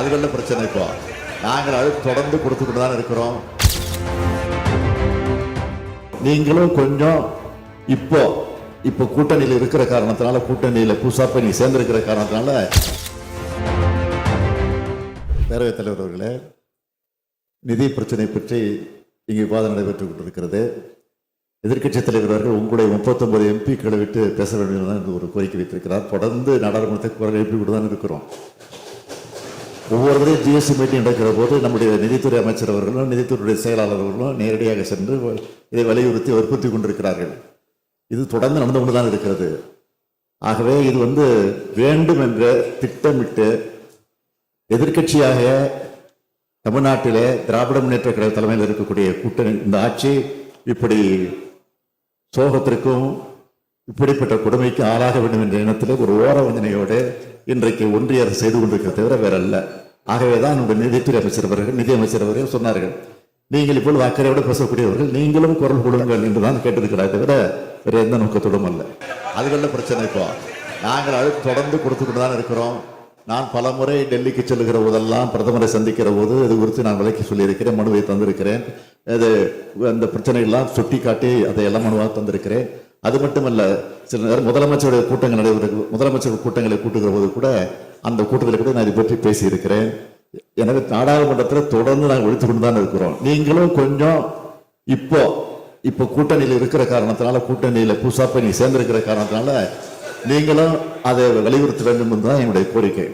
அதுகளில் பிரச்சனை இப்போ? நாங்கள் அது தொடர்ந்து கொடுத்துக்கிட்டு தான் இருக்கிறோம். நீங்களும் கொஞ்சம் இப்போ இப்போ கூட்டணியில் இருக்கிற காரணத்தினால கூட்டணியில் புதுசாக போய் நீ சேர்ந்துருக்கிற காரணத்தினால பேரவைத் தலைவர் அவர்களே நிதி பிரச்சனை பற்றி இங்கே விவாதம் நடைபெற்றுக் கொண்டிருக்கிறது. எதிர்கட்சித் தலைவர் அவர்கள் உங்களுடைய முப்பத்தொன்பது எம்பிக்களை விட்டு பேச வேண்டும் என்று ஒரு கோரிக்கை வைத்திருக்கிறார். தொடர்ந்து நாடாளுமன்றத்தை குரல் எழுப்பி கொண்டு தான் இருக்கிறோம். ஒவ்வொரு முறையும் ஜிஎஸ்டி மீட்டிங் நடக்கிற போது நம்முடைய நிதித்துறை அமைச்சர் அவர்களும் நிதித்துறையுடைய செயலாளர் அவர்களும் நேரடியாக சென்று இதை வலியுறுத்தி வற்புறுத்தி கொண்டிருக்கிறார்கள். இது தொடர்ந்து நடந்து கொண்டு தான் இருக்கிறது. ஆகவே இது வந்து வேண்டும் என்ற திட்டமிட்டு எதிர்க்கட்சியாக தமிழ்நாட்டிலே திராவிட முன்னேற்ற கழக தலைமையில் இருக்கக்கூடிய கூட்டணி இந்த ஆட்சி இப்படி சோகத்திற்கும் இப்படிப்பட்ட கொடுமைக்கு ஆளாக வேண்டும் என்ற எண்ணத்தில் ஒரு ஓர வஞ்சனையோடு இன்றைக்கு ஒன்றிய அரசு செய்து கொண்டிருக்கிற தவிர வேறல்ல. ஆகவே தான் நம்முடைய நிதித்துறை அமைச்சர் அவர்கள் நிதியமைச்சர் அவர்கள் சொன்னார்கள். நீங்கள் இப்பொழுது அக்கறையோடு பேசக்கூடியவர்கள் நீங்களும் குரல் கொடுங்கள் என்று தான் கேட்டிருக்கிறார் தவிர வேறு எந்த நோக்கத்தோடும் அல்ல. அதுகளில் பிரச்சனை இப்போ? நாங்கள் அது தொடர்ந்து கொடுத்துக்கிட்டு தான் இருக்கிறோம். நான் பல முறை டெல்லிக்கு செல்லுகிற போதெல்லாம் பிரதமரை சந்திக்கிற போது இது குறித்து நான் விலக்கி சொல்லியிருக்கிறேன் மனுவை தந்திருக்கிறேன். அது அந்த பிரச்சனைகள்லாம் சுட்டி காட்டி அதை எல்லாம் மனுவாக தந்திருக்கிறேன். அது மட்டுமல்ல சில நேரம் முதலமைச்சருடைய கூட்டங்கள் நடைபெறும் முதலமைச்சர் கூட்டங்களை கூட்டுகிற போது கூட அந்த கூட்டத்தில் கூட நான் இதை பற்றி பேசியிருக்கிறேன். எனவே நாடாளுமன்றத்தில் தொடர்ந்து நாங்கள் ஒழித்து கொண்டு தான் இருக்கிறோம். நீங்களும் கொஞ்சம் இப்போ இப்போ கூட்டணியில் இருக்கிற காரணத்தினால கூட்டணியில் புதுசாக போய் நீ சேர்ந்திருக்கிற காரணத்தினால நீங்களும் அதை வலியுறுத்த வேண்டும் என்று தான் என்னுடைய கோரிக்கை.